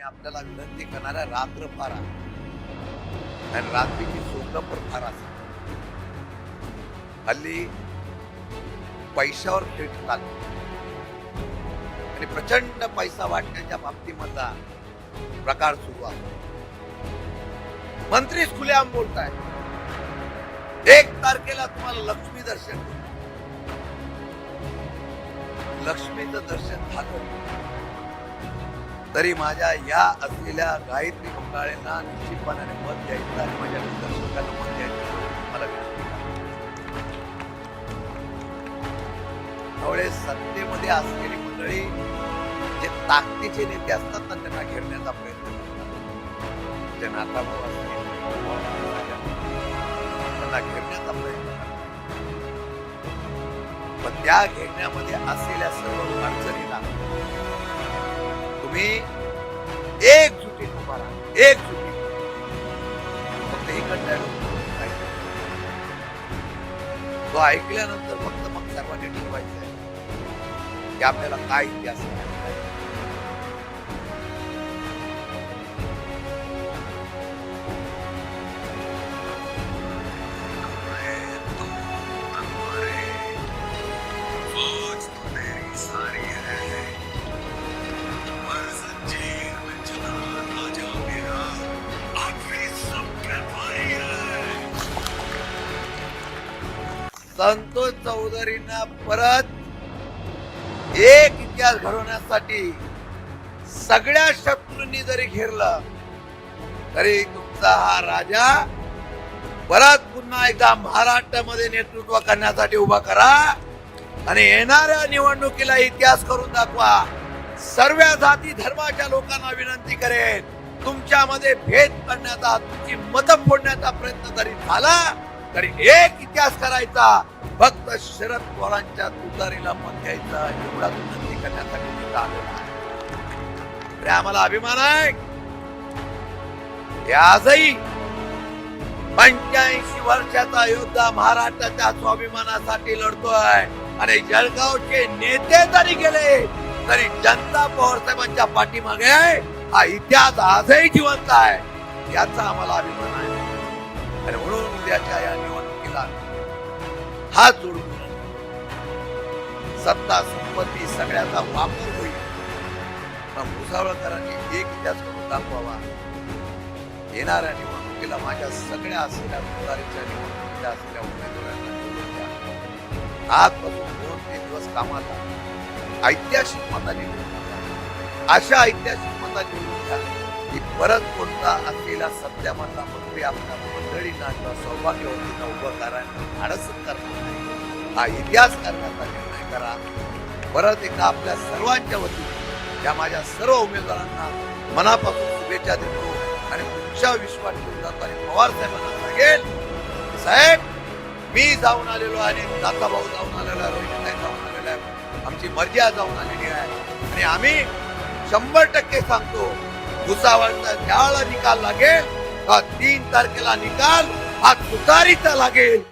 आपल्याला विनंती करणाऱ्या रात्र फार आहे. आणि रात्रीची स्वप्न पण फार असत हल्ली पैशावर खेळ चालतो. आणि प्रचंड पैसा वाटण्याच्या बाबतीमधला प्रकार सुरू आहे. मंत्री खुलेआम बोलताय. एक तारखेला तुम्हाला लक्ष्मी दर्शन. लक्ष्मीचं दर्शन झालं. तरी माझ्या या असलेल्या गायत्री मंगाळेंना निश्चितपणाने मत द्यायचं आणि माझ्या दर्शकांना मत द्यायचं. मला त्यामुळे सत्तेमध्ये असलेली मंडळी जे ताकदीचे नेते असतात ना त्यांना घेरण्याचा प्रयत्न करतात. जे नाताभाऊ असतील त्यांना घेरण्याचा प्रयत्न पण त्या घेरण्यामध्ये असलेल्या सर्व अडचणीला तुम्ही एकजुटीत उभा राहा. एकजुटीत फक्त इकडल्या लोकांना तो ऐकल्यानंतर फक्त मग सर्वांनी ठरवायचं आहे की आपल्याला काय इतिहास आहे. संतोष चौधरींना परत. एक इतिहास घडवण्यासाठी सगळ्या शत्रूंनी जरी घेरलं तरी तुमचा हा राजा परत पुन्हा एकदा महाराष्ट्रामध्ये नेतृत्व करण्यासाठी उभा करा आणि येणाऱ्या निवडणुकीला इतिहास करून दाखवा. सर्व जाती धर्माच्या लोकांना विनंती करेन तुमच्यामध्ये भेद करण्याचा तुमची मत फोडण्याचा प्रयत्न जरी झाला तरी एक इतिहास करायचा. फक्त शरद पवारांच्या तुतारीला मत घ्यायचा एवढा विनंती करण्यासाठी मी इथं आहे. आम्हाला अभिमान आहे. आजही पंच्याऐंशी वर्षाचा योद्धा महाराष्ट्राच्या स्वाभिमानासाठी लढतोय. आणि जळगावचे नेते जरी गेले तरी जनता पवार साहेबांच्या पाठीमागे हा इतिहास आजही जिवंत आहे. याचा आम्हाला अभिमान आहे. आणि म्हणून उद्याच्या या निवडणुकीला हात जोडून सत्ता संपत्ती सगळ्याचा वापर होईल. पण भुसावळकरांनी एक इतिहास करून दाखवावा. येणाऱ्या निवडणुकीला माझ्या सगळ्या असलेल्या तुतारीच्या निवडणुकीच्या असलेल्या उमेदवारांना निवडून द्या. आजपासून दोन तीन दिवस कामाला. ऐतिहासिक मताने निवडून द्या. अशा ऐतिहासिक मताने निवडून द्या. की परत कोणता असलेला सत्यामधला मंत्री आपल्या मंडळींना किंवा सौभाग्यवतींना उभं करायला धाडस करणार नाही. हा इतिहास करण्याचा निर्णय करा. परत एकदा आपल्या सर्वांच्या वतीने या माझ्या सर्व उमेदवारांना मनापासून शुभेच्छा देतो आणि तुमच्या विश्वास ठेवून जातो आणि पवार साहेबांना सांगेल साहेब मी जाऊन आलेलो आहे आणि दाता भाऊ जाऊन आलेला आहे रोहित जाऊन आलेला आहे. आमची मर्जी जाऊन आलेली आहे. आणि आम्ही शंभर टक्के सांगतो भुसावळचा ज्यावेळेला निकाल लागेल. तीन तारखेला निकाल हा तुतारीचा लागेल.